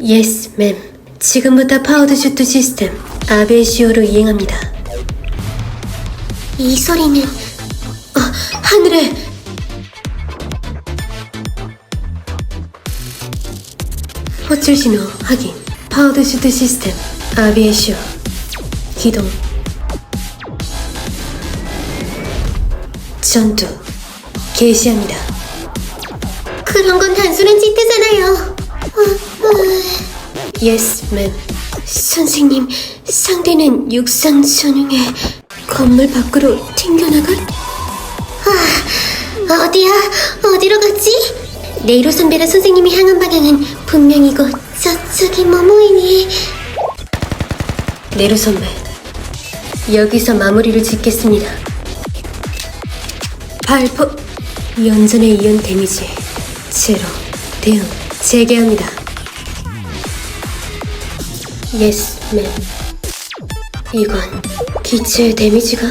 예스, 맴. 지금부터 파우더 슈트 시스템 아베시오로 이행합니다. 이 소리는 어, 하늘에 호출 신호 확인. 파우더 슈트 시스템 아비에시오 기동. 전투 개시합니다. 그런 건 단순한 짓이잖아요. 예스, 맴. 선생님, 상대는 육상 전용에 건물 밖으로 튕겨나갈? 아, 어디야? 어디로 갔지? 네이로 선배라 선생님이 향한 방향은 분명히 이곳 저쪽이 뭐뭐이니? 네이로 선배, 여기서 마무리를 짓겠습니다. 발포 연전에 이은 데미지 제로 대응 재개합니다. 예스, 맨. 이건 기체의 데미지가